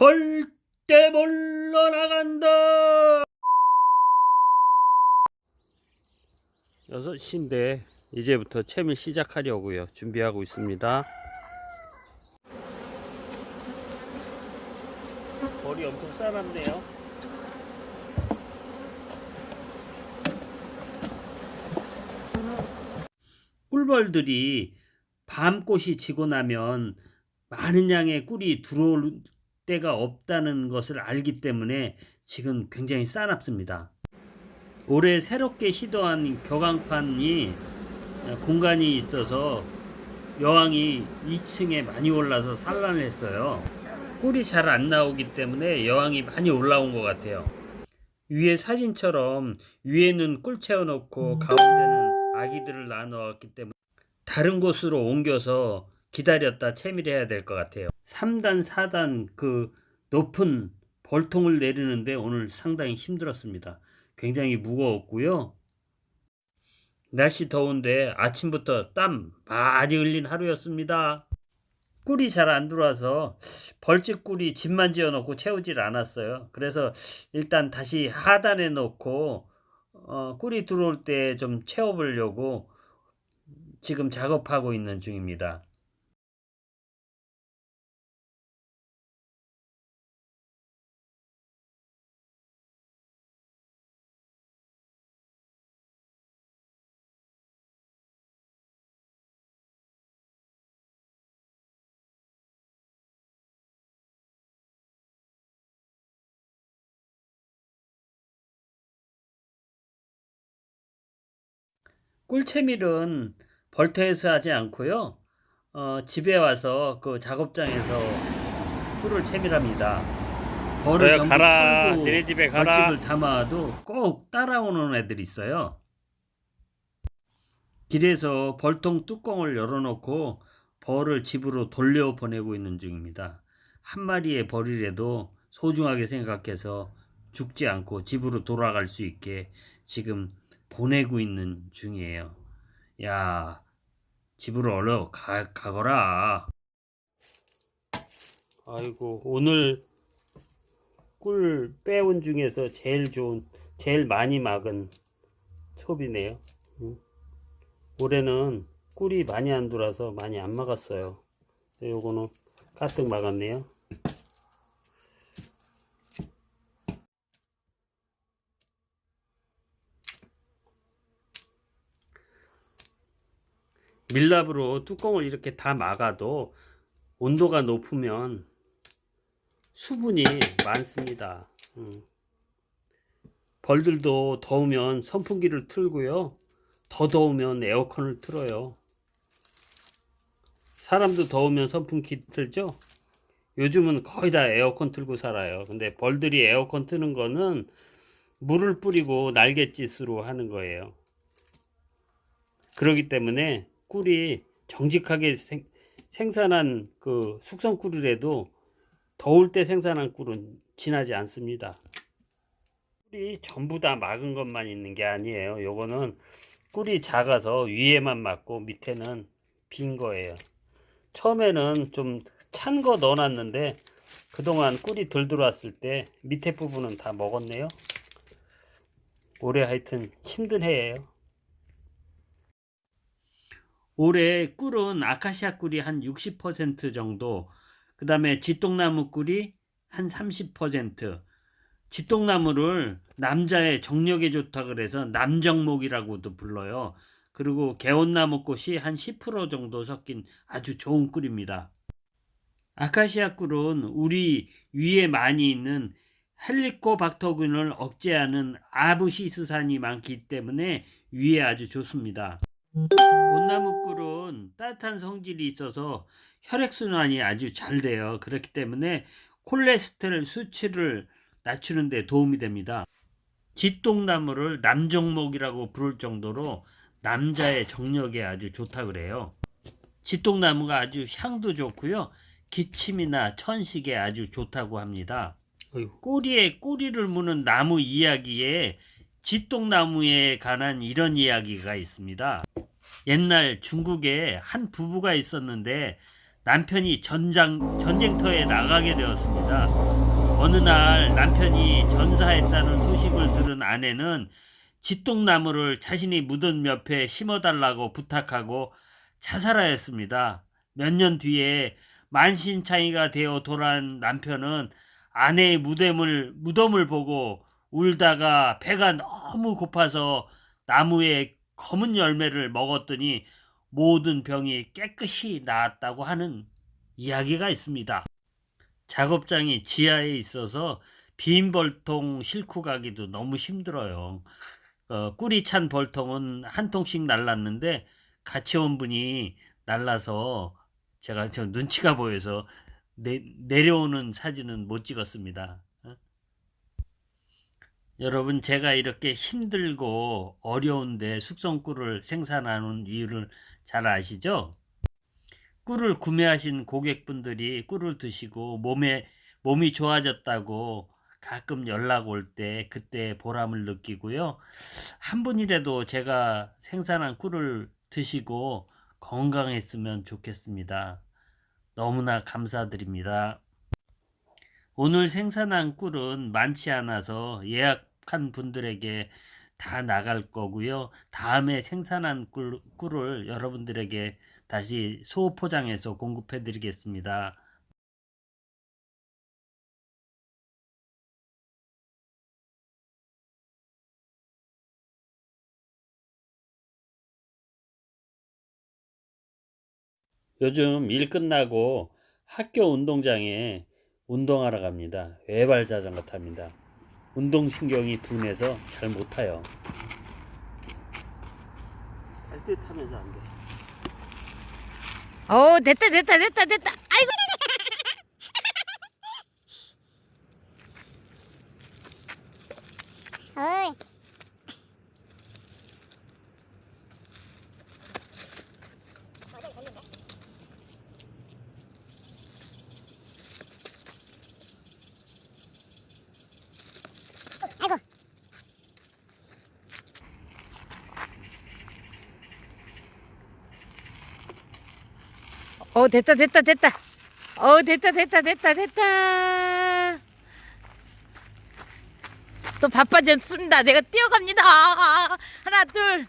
벌떼 몰러 나간다. 6시인데 이제부터 채밀 시작하려고요. 준비하고 있습니다. 벌이 엄청 싸납네요. 꿀벌들이 밤꽃이 지고 나면 많은 양의 꿀이 들어올 때가 없다는 것을 알기 때문에 지금 굉장히 싸납습니다. 올해 새롭게 시도한 격앙판이 공간이 있어서 여왕이 2층에 많이 올라서 산란을 했어요. 꿀이 잘 안 나오기 때문에 여왕이 많이 올라온 것 같아요. 위에 사진처럼 위에는 꿀 채워놓고 가운데는 아기들을 낳아놓았기 때문에 다른 곳으로 옮겨서 기다렸다 채밀해야 될 것 같아요. 3단, 4단 그 높은 벌통을 내리는데 오늘 상당히 힘들었습니다. 굉장히 무거웠고요. 날씨 더운데 아침부터 땀 많이 흘린 하루였습니다. 꿀이 잘 안 들어와서 벌집 꿀이 집만 지어 놓고 채우질 않았어요. 그래서 일단 다시 하단에 놓고 어, 꿀이 들어올 때 좀 채워보려고 지금 작업하고 있는 중입니다. 꿀채밀은 벌터에서 하지 않고요. 어, 집에 와서 그 작업장에서 꿀을 채밀합니다. 벌을 전부 가라. 니네 집에 가라. 벌집을 담아도 꼭 따라오는 애들이 있어요. 길에서 벌통 뚜껑을 열어놓고 벌을 집으로 돌려 보내고 있는 중입니다. 한 마리의 벌이라도 소중하게 생각해서 죽지 않고 집으로 돌아갈 수 있게 지금 보내고 있는 중이에요. 야, 집으로 얼른 가, 가거라. 아이고, 오늘 꿀 빼온 중에서 제일 좋은, 제일 많이 막은 소비네요. 음. 올해는 꿀이 많이 안 들어와서 많이 안 막았어요. 요거는 가득 막았네요. 밀랍으로 뚜껑을 이렇게 다 막아도 온도가 높으면 수분이 많습니다. 음. 벌들도 더우면 선풍기를 틀고요. 더 더우면 에어컨을 틀어요. 사람도 더우면 선풍기 틀죠? 요즘은 거의 다 에어컨 틀고 살아요. 근데 벌들이 에어컨 트는 거는 물을 뿌리고 날갯짓으로 하는 거예요. 그렇기 때문에 꿀이 정직하게 생, 생산한 그 숙성 꿀이라도 더울 때 생산한 꿀은 진하지 않습니다. 꿀이 전부 다 막은 것만 있는 게 아니에요. 요거는 꿀이 작아서 위에만 막고 밑에는 빈 거예요. 처음에는 좀 찬 거 넣어놨는데 그동안 꿀이 덜 들어왔을 때 밑에 부분은 다 먹었네요. 올해 하여튼 힘든 해예요. 올해 꿀은 아카시아 꿀이 한 60% 정도, 그 다음에 쥐똥나무 꿀이 한 30%, 쥐똥나무를 남자의 정력에 좋다 그래서 남정목이라고도 불러요. 그리고 개온나무 꽃이 한 10% 정도 섞인 아주 좋은 꿀입니다. 아카시아 꿀은 우리 위에 많이 있는 헬리코박터균을 억제하는 아부시스산이 많기 때문에 위에 아주 좋습니다. 온나무 꿀은 따뜻한 성질이 있어서 혈액순환이 아주 잘 돼요. 그렇기 때문에 콜레스테롤 수치를 낮추는 데 도움이 됩니다. 쥐똥나무를 남정목이라고 부를 정도로 남자의 정력에 아주 좋다 그래요. 쥐똥나무가 아주 향도 좋고요. 기침이나 천식에 아주 좋다고 합니다. 꼬리에 꼬리를 무는 나무 이야기에 쥐똥나무에 관한 이런 이야기가 있습니다. 옛날 중국에 한 부부가 있었는데 남편이 전장 전쟁터에 나가게 되었습니다. 어느 날 남편이 전사했다는 소식을 들은 아내는 집동나무를 자신이 무덤 옆에 심어달라고 부탁하고 자살하였습니다. 몇 년 뒤에 만신창이가 되어 돌아온 남편은 아내의 무덤을, 무덤을 보고 울다가 배가 너무 고파서 나무에 검은 열매를 먹었더니 모든 병이 깨끗이 나았다고 하는 이야기가 있습니다. 작업장이 지하에 있어서 빈 벌통 싣고 가기도 너무 힘들어요. 어, 꿀이 찬 벌통은 한 통씩 날랐는데 같이 온 분이 날라서 제가 저 눈치가 보여서 내, 내려오는 사진은 못 찍었습니다. 어? 여러분 제가 이렇게 힘들고 어려운데 숙성 꿀을 생산하는 이유를 잘 아시죠? 꿀을 구매하신 고객분들이 꿀을 드시고 몸에 몸이 좋아졌다고 가끔 연락 올 때 그때 보람을 느끼고요. 한 분이라도 제가 생산한 꿀을 드시고 건강했으면 좋겠습니다. 너무나 감사드립니다. 오늘 생산한 꿀은 많지 않아서 예약 한 분들에게 다 나갈 거고요. 다음에 생산한 꿀, 꿀을 여러분들에게 다시 소포장해서 공급해 드리겠습니다. 요즘 일 끝나고 학교 운동장에 운동하러 갑니다. 외발 자전거 탑니다. 운동신경이 둔해서 잘 못 타요. 할때 타면서 안 돼. 어 됐다 됐다 됐다 됐다 어 됐다 됐다 됐다. 어 됐다 됐다 됐다 됐다. 또 바빠졌습니다. 내가 뛰어갑니다. 하나 둘